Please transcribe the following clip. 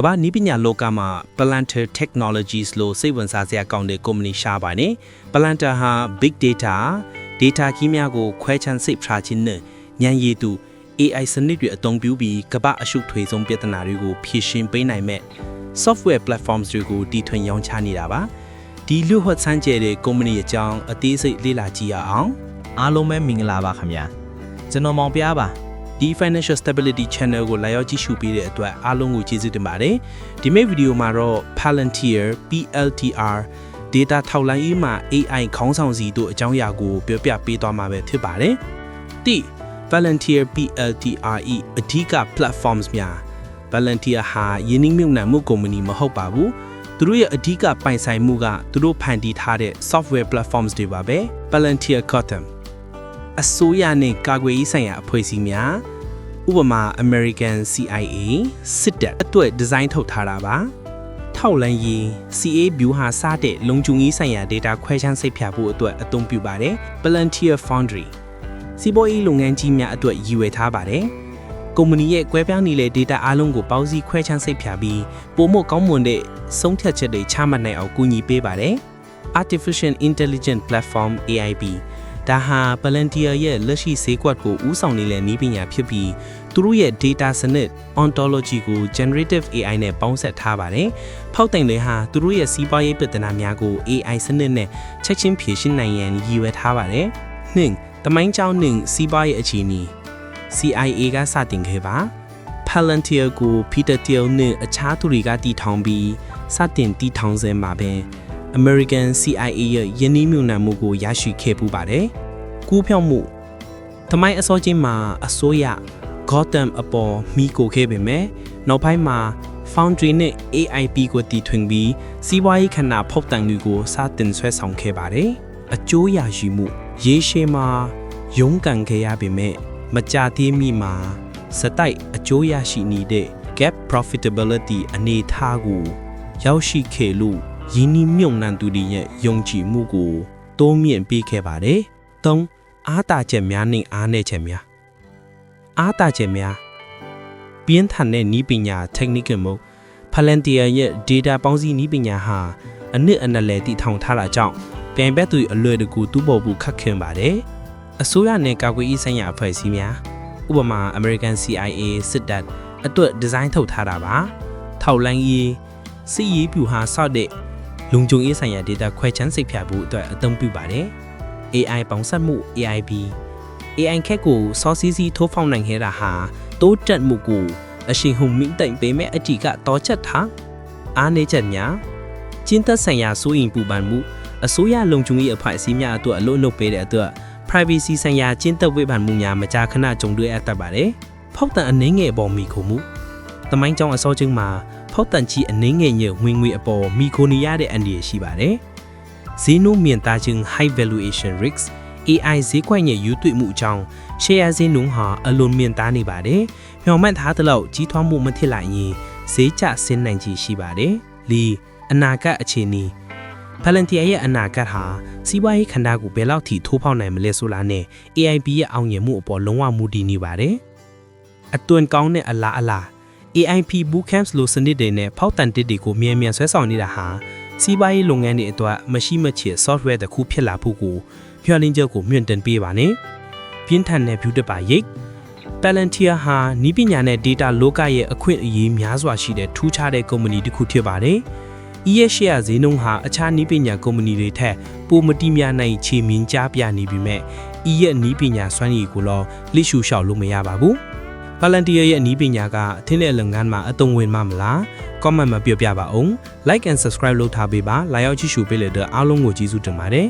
ကမ္ဘာနီးပညာလောကမှာ Palantir Technologies လို့စိတ်ဝင်စားစရာကောင်းတဲ့ကုမ္ပဏီရှားပါတယ်။ Palantir ဟာ Big Data Data ကြီးများကိုခွဲခြမ်းစိတ်ဖျားခြင်းနဲ့ဉာဏ်ရည်သူ AI စနစ်တွေအသုံးပြုပြီးကမ္ဘာအရှုပ်ထွေးဆုံးပြဿနာတွေကိုဖြေရှင်းပေးနိုင်မဲ့ software platforms တွေကိုတီထွင်ရောင်းချနေတာပါ။ဒီလူဟွတ်ဆန်းကျဲတဲ့ကုမ္ပဏီအကြောင်းအသေးစိတ်လေ့လာကြည့်ရအောင် အားလုံးပဲမင်္ဂလာပါခင်ဗျာကျွန်တော်မောင်ပြားပါ ဒီ Financial Stability Channel ကိုလာရောက်ကြည့်ရှုပေးတဲ့အတွက်အားလုံးကိုကျေးဇူးတင်ပါတယ်။ဒီမိတ်ဗီဒီယိုမှာတော့ Palantir PLTR data ထောက်လိုင်းရေးမှာ AI ခေါင်းဆောင်စီတို့အကြောင်းအရာကိုပြောပြပေးသွားမှာပဲဖြစ်ပါတယ်။တိ Palantir PLTR ၏အဓိက platforms များ Palantir ဟာယင်းနှိမ့်မြုပ်နှံမှုကုမ္ပဏီမဟုတ်ပါဘူး။သူတို့ရဲ့အဓိကပိုင်ဆိုင်မှုကသူတို့ဖန်တီးထားတဲ့ software platforms တွေပါပဲ။ Palantir Gotham အစိုးရနဲ့ကာကွယ်ရေးဆိုင်ရာအဖွဲ့အစည်းများဥပမာ American CIA စစ်တပ်အတွက်ဒီဇိုင်းထုတ်ထားတာပါထောက်လန်းရေး CA view ဟာစတဲ့လုံခြုံရေးဆိုင်ရာ data ခွဲခြမ်းစိတ်ဖြာဖို့အတွက်အသုံးပြုပါတယ် Palantir Foundry စီးပွားရေးလုပ်ငန်းကြီးများအတွက်ရည်ရွယ်ထားပါတယ်ကုမ္ပဏီရဲ့ကွဲပြားနေတဲ့ data အားလုံးကိုပေါင်းစည်းခွဲခြမ်းစိတ်ဖြာပြီးပုံမကောင်းမွန်တဲ့ဆုံးဖြတ်ချက်တွေချမှတ်နိုင်အောင်ကူညီပေးပါတယ် Artificial Intelligence Platform AIP ဒါဟာ Palantir ရဲ့လက်ရှိဈေးကွက်ကိုဦးဆောင်နေတဲ့နည်းပညာဖြစ်ပြီးသူတို့ရဲ့ data စနစ် ontology ကို generative AI နဲ့ပေါင်းစပ်ထားပါတယ်။ဖောက်တိုင်တွေဟာသူတို့ရဲ့စီးပွားရေးပြဿနာများကို AI စနစ်နဲ့ချက်ချင်းဖြေရှင်းနိုင်ရန်ရည်ရွယ်ထားပါတယ်။နှင့်တမိုင်းကျောင်းနှင့်စီးပွားရေးအခြေအနေ CIA ကစတင်ခဲ့ပါ Palantir ကို Peter Thiel နဲ့အခြားသူတွေကတည်ထောင်ပြီးစတင်တည်ထောင်စမှာပဲ American CIA ရဲ့ယင်းနှီးမြှုပ်နှံမှုကိုရရှိခဲ့ပူပါတယ်။ကူးဖြောက်မှုသမိုင်းအစောချင်းမှာအစိုးရ Gotham အပေါ်မိကိုခဲ့ပေမဲ့နောက်ပိုင်းမှာ Foundry နဲ့ AIP ကိုတည်ထွင်ပြီးစီးပွားရေးခန္ဓာဖောက်တံတွေကိုစတင်ဆွဲဆောင်ခဲ့ပါတယ်။အကျိုးရရှိမှုရေရှည်မှာရုန်းကန်ခဲ့ရပေမဲ့မကြသေးမီမှာစတိုက်အကျိုးရရှိနေတဲ့ gap profitability အနေအထားကိုရောက်ရှိခဲ့လို့ ယင်းနှီးမြုံနှံသူတွေရဲ့ယုံကြည်မှုကိုတိုးမြင့်ပေးခဲ့ပါတယ်။၃အားတာချက်များနှင့်အားနည်းချက်များအားတာချက်များပြင်းထန်တဲ့နီးပညာ technical မို့ Palantir ရဲ့ data ပေါင်းစည်းနီးပညာဟာအနစ်အနလဲတည်ထောင်ထားတာကြောင့်ပြိုင်ဘက်သူအလွယ်တကူတူးပေါ်ဖို့ခက်ခဲပါတယ်။အစိုးရနဲ့ကာကွယ်ရေးဆိုင်ရာအဖွဲ့အစည်းများဥပမာ American CIA စစ်တပ်အတွက်ဒီဇိုင်းထုတ်ထားတာပါ။ထောက်လိုင်းရေးစီရေးပြူဟာဆောက်တဲ့ လုံခြုံရေးဆိုင်ရာ data ခွဲခြမ်းစိတ်ဖြတ်ဖို့အတွက်အသုံးပြုပါတယ်။ AI ပေါင်းစပ်မှု AIB AI ခက်ကိုစောစီစီထိုးဖောက်နိုင်ခဲ့တာဟာတိုးတက်မှုကိုအရှိန်ဟုန်မြင့်တိုင်ပေးမဲ့အတီကတော့ချက်ထားအားနေချက်များကျင်းသက်ဆိုင်ရာစိုးရင်ပူပန်မှုအစိုးရလုံခြုံရေးအဖွဲ့အစည်းများအတွက်အလို့လုပ်ပေးတဲ့အတွက် privacy ဆိုင်ရာကျင်းသက်ဝေဖန်မှုများမကြာခဏကြုံတွေ့ရတတ်ပါတယ်။ဖောက်တံအနှင်းငယ်ပေါ်မိခုမှုတမိုင်းကြောင်အစောချင်းမှာ ဖောက်တန်ချီအနှင်းငယ်ညဝင်ငွေအပေါ်မိခိုနေရတဲ့အန်ဒီရရှိပါတယ်။ဈေးနှုန်းမြင့်သားခြင်း high valuation risks AI ဈေးကွက်ရဲ့ယူသွေမှုအကြောင်း share ဈေးနှုန်းဟာအလွန်မြင့်သားနေပါတယ်။မျှော်မှန်းထားသလောက်ကြီးထွားမှုမဖြစ်လာရင်ဈေးကျဆင်းနိုင်ခြေရှိပါတယ်။လီအနာဂတ်အခြေအနေ Palantir ရဲ့အနာဂတ်ဟာစီးပွားရေးခန္ဓာကိုဘယ်လောက်ထိထိုးဖောက်နိုင်မလဲဆိုလားနဲ့ AIB ရဲ့အောင်မြင်မှုအပေါ်လုံးဝမူတည်နေပါတယ်။အသွင်ကောင်းတဲ့အလားအလာ AIP Bootcamps လိုစနစ်တွေနဲ့ဖောက်တန်တစ်တွေကိုမြန်မြန်ဆွဲဆောင်နေတာဟာစီးပွားရေးလုပ်ငန်းတွေအတွက်မရှိမချေ software တစ်ခုဖြစ်လာဖို့ကိုမျှော်လင့်ချက်ကိုမြင့်တင်ပေးပါနဲ့။ပြင်းထန်တဲ့ view တစ်ပါရိတ် Palantir ဟာနီးပညာနဲ့ data လောကရဲ့အခွင့်အရေးများစွာရှိတဲ့ထူးခြားတဲ့ကုမ္ပဏီတစ်ခုဖြစ်ပါတယ်။ ES share ဈေးနှုန်းဟာအခြားနီးပညာကုမ္ပဏီတွေထက်ပိုမတိများနိုင်ချေမြင့်ကြားပြနေပြီမဲ့ E ရဲ့နီးပညာစွမ်းရည်ကိုတော့လိရှူလျှောက်လို့မရပါဘူး။ Palantir ရဲ့နီးပညာကအထင်းတဲ့လုပ်ငန်းမှာအသုံးဝင်မှာမလား comment မှာပြောပြပါအောင် like and subscribe လုပ်ထားပေးပါလာရောက်ကြည့်ရှုပေးလေတဲ့အားလုံးကိုကျေးဇူးတင်ပါတယ်